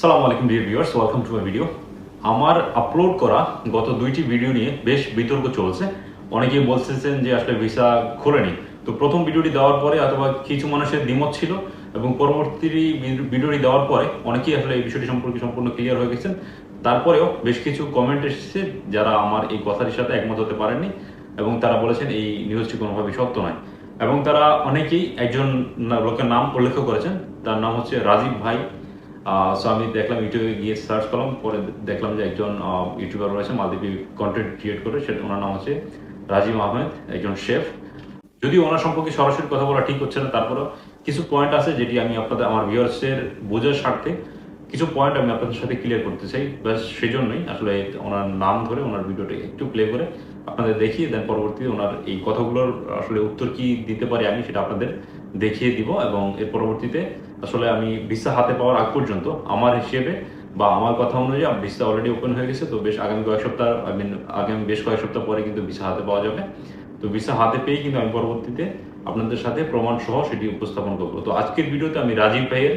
সালাম আলাইকুম dear viewers welcome to my video আমার আপলোড করা গত দুইটি ভিডিও নিয়ে বেশ বিতর্ক চলছে। অনেকেই বলতেছেন যে আসলে ভিসা খোলেনি। তো প্রথম ভিডিওটি দেওয়ার পরে অথবা কিছু মানুষের দ্বিমত ছিল এবং পরবর্তী ভিডিওটি দেওয়ার পরে অনেকেই আসলে এই বিষয়টি সম্পর্কে সম্পূর্ণ ক্লিয়ার হয়ে গেছেন। তারপরেও বেশ কিছু কমেন্ট এসেছে যারা আমার এই কথাটির সাথে একমত হতে পারেননি এবং তারা বলেছেন এই নিউজটি কোনোভাবেই সত্য নয়। এবং তারা অনেকেই একজন লোকের নাম উল্লেখ করেছেন। তার নাম হচ্ছে রাজীব ভাই। সো আমি দেখলাম ইউটিউবে গিয়ে সার্চ করলাম, পরে দেখলাম যে একজন ইউটিউবার রয়েছে মালদ্বীপে কন্টেন্ট ক্রিয়েট করে সেটা ওনার নাম হচ্ছে রাজীব আহমেদ, একজন শেফ যদিও ওনার সম্পর্কে সরাসরি কথা বলা ঠিক হচ্ছে না, তারপরেও কিছু পয়েন্ট আছে যেটি আমি আপনাদের, আমার ভিউয়ার্সের বোঝার স্বার্থে কিছু পয়েন্ট আমি আপনাদের সাথে ক্লিয়ার করতে চাই। ব্যাস, সেই জন্যই আসলে ওনার নাম ধরে ওনার ভিডিওটা একটু প্লে করে আপনাদের দেখিয়ে দেন পরবর্তীতে ওনার এই কথাগুলোর আসলে উত্তর কি দিতে পারি আমি, সেটা আপনাদের দেখিয়ে দিব এবং এর পরবর্তীতে আসলে আমি ভিসা হাতে পাওয়ার আগ পর্যন্ত আমার হিসেবে বা আমার কথা অনুযায়ী ভিসা অলরেডি ওপেন হয়ে গেছে, তো বেশ আগামী কয়েক সপ্তাহ আই মিন আগামী বেশ কয়েক সপ্তাহ পরে কিন্তু ভিসা হাতে পাওয়া যাবে। তো ভিসা হাতে পেয়ে কিন্তু আমি পরবর্তীতে আপনাদের সাথে প্রমাণ সহ সেটি উপস্থাপন করব। তো আজকের ভিডিওতে আমি রাজীব ভাইয়ের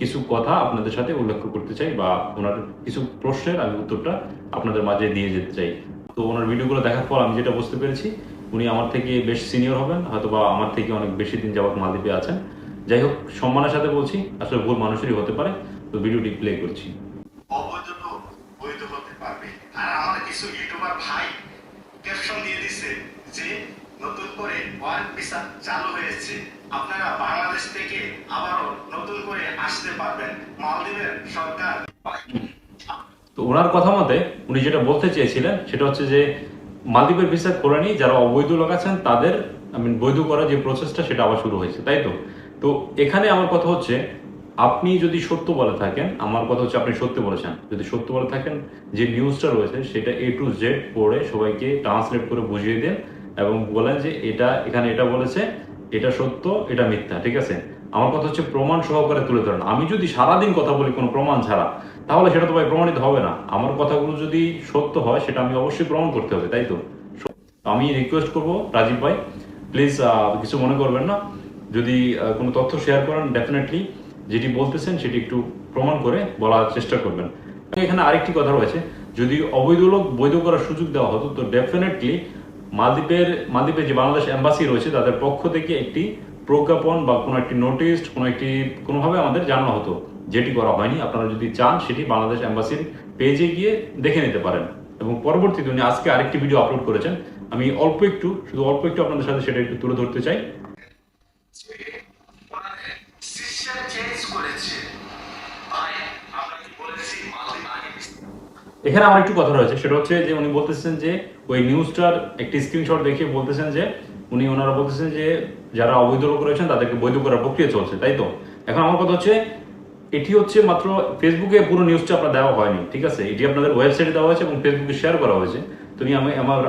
কিছু কথা আপনাদের সাথে উল্লেখ করতে চাই বা ওনার কিছু প্রশ্নের আমি উত্তরটা আপনাদের মাঝে দিয়ে যেতে চাই। তো ওনার ভিডিওগুলো দেখার পর আমি যেটা বুঝতে পেরেছি উনি আমার থেকে বেশ সিনিয়র হবেন হয়তো বা আমার থেকে অনেক বেশি দিন যাবত মালদ্বীপে আছেন। যাই হোক সম্মানের সাথে বলছি আসলে ভুল মানুষেরই হতে পারে তো ভিডিওটি প্লে করছি। অবৈধ লোক বৈধ হতে পারবে। আর আমার কিছু ইউটিউবার ভাই ক্যাপশন দিয়ে দিছে যে নতুন করে ওয়ার্ক ভিসা চালু হয়েছে। আপনারা বাংলাদেশ থেকে আবারও নতুন করে আসতে পারবেন মালদ্বীপের সরকার। তো ওনার কথা মতে উনি যেটা বলতে চেয়েছিলেন সেটা হচ্ছে যে মালদ্বীপের ভিসা করেনি যারা অবৈধ লোক আছেন, তাদের আই মিন বৈধ করা যে প্রসেসটা সেটা আবার শুরু হয়েছে, তাই তো? তো এখানে আমার কথা হচ্ছে, আপনি যদি সত্য বলে থাকেন, আমার কথা হচ্ছে আপনি সত্য বলেছেন, যদি সত্য বলে থাকেন, যে নিউজটা রয়েছে, সেটা এ টু জেড পড়ে সবাইকে ট্রান্সলেট করে বুঝিয়ে দেন এবং বলেন যে এটা, এখানে এটা বলেছে এটা সত্য, এটা মিথ্যা, ঠিক আছে? আমার কথা হচ্ছে প্রমাণ সহকারে তুলে ধরেন। আমি যদি সারাদিন কথা বলি কোনো প্রমাণ ছাড়া, তাহলে সেটা তো ভাই প্রমাণিত হবে না। আমার কথাগুলো যদি সত্য হয়, সেটা আমি অবশ্যই প্রমাণ করতে হবে, তাই তো? আমি রিকোয়েস্ট করব, রাজীব ভাই প্লিজ কিছু মনে করবেন না। যদি কোনো তথ্য শেয়ার করেন ডেফিনেটলি যেটি বলতেছেন সেটি একটু প্রমাণ করে বলার চেষ্টা করবেন। এখানে আরেকটি কথা রয়েছে। যদি অবৈধ লোক বৈধ করার সুযোগ দেওয়া হতো, তো ডেফিনেটলি মালদ্বীপের মালদ্বীপের যে বাংলাদেশ এম্বাসি রয়েছে, তাদের পক্ষ থেকে একটি প্রজ্ঞাপন বা কোনো একটি নোটিশ কোনো একটি, কোনোভাবে আমাদের জানানো হতো, যেটি করা হয়নি। আপনারা যদি চান, সেটি বাংলাদেশ এম্বাসির পেজে গিয়ে দেখে নিতে পারেন। এবং পরবর্তীতে উনি আজকে আরেকটি ভিডিও আপলোড করেছেন। আমি অল্প একটু, শুধু অল্প একটু আপনাদের সাথে সেটা একটু তুলে ধরতে চাই। করেছে ভাই আমরা কি বলেছি মালদ্বীপ আগে এখানে আমার একটু কথা রয়েছে, সেটা হচ্ছে যে উনি বলতেছেন যে ওই নিউজটার একটি স্ক্রিনশট দেখিয়ে বলতেছেন যে উনি ওনারা বলতেছেন যে যারা অবৈধ লোক রয়েছেন তাদেরকে বৈধ করার প্রক্রিয়া চলছে, তাই তো? এখন আমার কথা হচ্ছে, এটি হচ্ছে মাত্র ফেসবুকে পুরো নিউজটা আপনার দেওয়া হয়নি, ঠিক আছে? এটি আপনাদের ওয়েবসাইটে দেওয়া হয়েছে এবং ফেসবুকে শেয়ার করা হয়েছে। তো আমি আমি, আমার,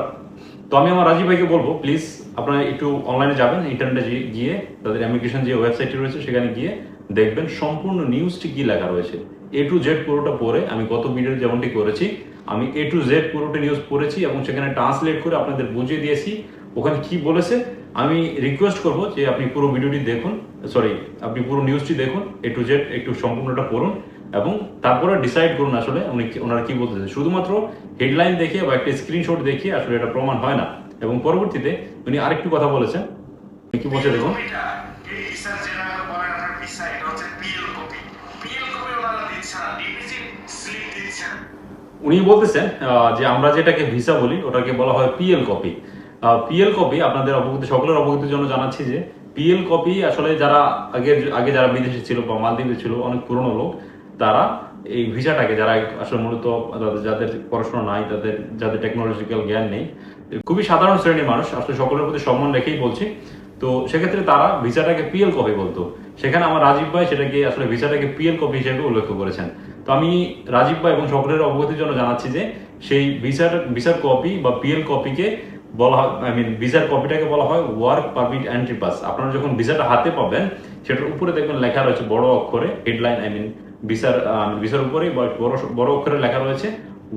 তো আমি আমার রাজীব ভাইকে বলব প্লিজ আপনারা একটু অনলাইনে যাবেন ইন্টারনেটে গিয়ে তাদের ইমিগ্রেশন যে ওয়েবসাইটটি রয়েছে সেখানে গিয়ে দেখবেন, সম্পূর্ণ নিউজটি কি লেখা রয়েছে। এ টু জেড পুরোটা পড়ে, আমি গত ভিডিও যেমনটি করেছি, আমি এ টু জেড পুরোটা নিউজ পড়েছি এবং সেখানে ট্রান্সলেট করে আপনাদের বুঝিয়ে দিয়েছি, ওখানে কি বলেছে, আমি রিকোয়েস্ট করব যে আপনি পুরো ভিডিওটি দেখুন সরি আপনি পুরো নিউজটি দেখুন এ টু জেড একটু সম্পূর্ণটা পড়ুন, এবং তারপরে ডিসাইড করুন আসলে উনি ওনারা কি বলতেছে। শুধুমাত্র হেডলাইন দেখে বা একটা স্ক্রিনশট দেখে আসলে এটা প্রমাণ হয় না। এবং পরবর্তীতে উনি আরেকটু কথা বলেছেন কি বলছে দেখুন। উনি বলতেছেন যে আমরা যেটাকে ভিসা বলি, ওটাকে বলা হয় পিএল কপি। পিএল কপি, আপনাদের অবগতি সকলের অবগতির জন্য জানাচ্ছি যে, পিএল কপি আসলে যারা আগে আগে যারা বিদেশে ছিল বা মালদ্বীপে ছিল, অনেক পুরনো লোক, তারা এই ভিসাটাকে যারা আসলে মূলত যাদের- পড়াশোনা নাই, তাদের যাদের টেকনোলজিক্যাল জ্ঞান নেই, খুবই সাধারণ শ্রেণির মানুষ, আসলে সকলের প্রতি সম্মান রেখেই বলছি। তো সেক্ষেত্রে তারা ভিসাটাকে পিএল কপি বলতো। সেখানে আমার রাজীব ভাই সেটাকে আসলে ভিসাটাকে পিএল কপি হিসেবে উল্লেখ করেছেন। তো আমি রাজীব ভাই এবং সকলের অবগতির জন্য জানাচ্ছি যে সেই ভিসার ভিসার কপি বা পিএল কপিকে বলা হয়, আই মিন ভিসার কপিটাকে বলা হয় ওয়ার্ক পারমিট এন্ট্রি পাস। আপনারা যখন ভিসাটা হাতে পাবেন, সেটার উপরে দেখবেন লেখা রয়েছে বড় অক্ষরে হেডলাইন, আই মিন ভিসার ভিসার উপরেই বড় বড় অক্ষরে লেখা রয়েছে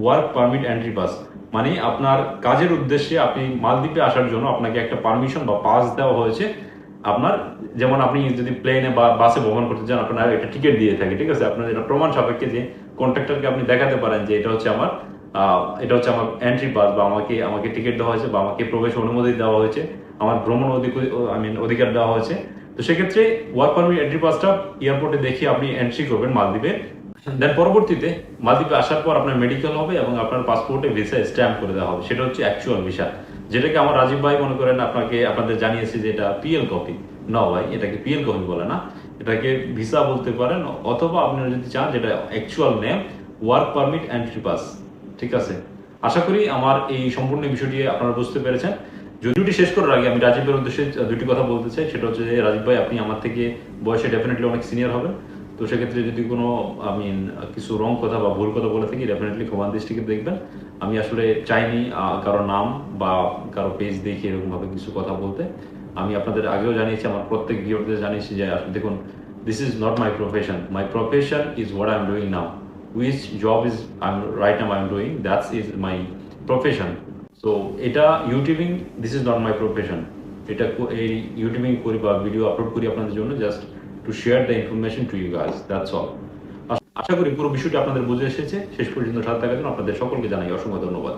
ওয়ার্ক পারমিট এন্ট্রি পাস। মানে আপনার কাজের উদ্দেশ্যে আপনি মালদ্বীপে আসার জন্য আপনাকে একটা পারমিশন বা পাস দেওয়া হয়েছে। আপনার যেমন আপনি যদি প্লেনে বা বাসে ভ্রমণ করতে চান, আপনার একটা টিকিট দিয়ে থাকে, ঠিক আছে? আপনার এটা প্রমাণ সাপেক্ষে যে কন্ট্রাক্টরকে আপনি দেখাতে পারেন যে এটা হচ্ছে আমার এটা হচ্ছে আমার এন্ট্রি পাস বা আমাকে আমাকে টিকিট দেওয়া হয়েছে বা আমাকে প্রবেশ অনুমতি দেওয়া হয়েছে, আমার ভ্রমণ অধিকার আই মিন অধিকার দেওয়া হয়েছে। তো সেক্ষেত্রে ওয়ার্ক পারমিট এন্ট্রি পাসটা এয়ারপোর্টে দেখিয়ে আপনি এন্ট্রি করবেন মালদ্বীপে। দেন পরবর্তীতে মালদ্বীপে আসার পর আপনার মেডিকেল হবে এবং আপনার পাসপোর্টে ভিসা স্ট্যাম্প করে দেওয়া হবে। সেটা হচ্ছে অ্যাকচুয়াল ভিসা যেটাকে আমার রাজীব ভাই মনে করেন, আপনাকে, আপনাদের জানিয়েছি যে এটা পিএল কপি না ভাই, এটাকে পিএল কপি বলে না। এটাকে ভিসা বলতে পারেন, অথবা আপনারা যদি চান যেটা actual name work permit entry pass ঠিক আছে? আশা করি আমার এই সম্পূর্ণ বিষয়টি আপনারা বুঝতে পেরেছেন। ভিডিওটি শেষ করার আগে আমি রাজীবের উদ্দেশ্যে দুটি কথা বলতে চাই, সেটা হচ্ছে রাজীব ভাই, আপনি আমার থেকে বয়সে ডেফিনেটলি অনেক সিনিয়র হবেন। তো সেক্ষেত্রে যদি কোনো আমি কিছু রং কথা বা ভুল কথা বলে থাকি ডেফিনেটলি ক্ষমান দৃষ্টিকে দেখবেন। আমি আসলে চাইনি কারও নাম বা কারও পেজ দেখে এরকম ভাবে কিছু কথা বলতে। আমি আপনাদের আগেও জানিয়েছি, আমার প্রত্যেক ভিডিওতে জানিয়েছি যে, আসলে দেখুন this is not my profession my profession is what I am doing now which job is I am right now I am doing that's is my profession so এটা YouTubing this is not my profession এটা এই YouTubing করি বা video upload করি আপনাদের জন্য just to share the information to you guys that's all আশা করি পুরো বিষয়টি আপনাদের বুঝে এসেছে। শেষ পর্যন্ত সাথে থাকার জন্য আপনাদের সকলকে জানাই অসংখ্য ধন্যবাদ।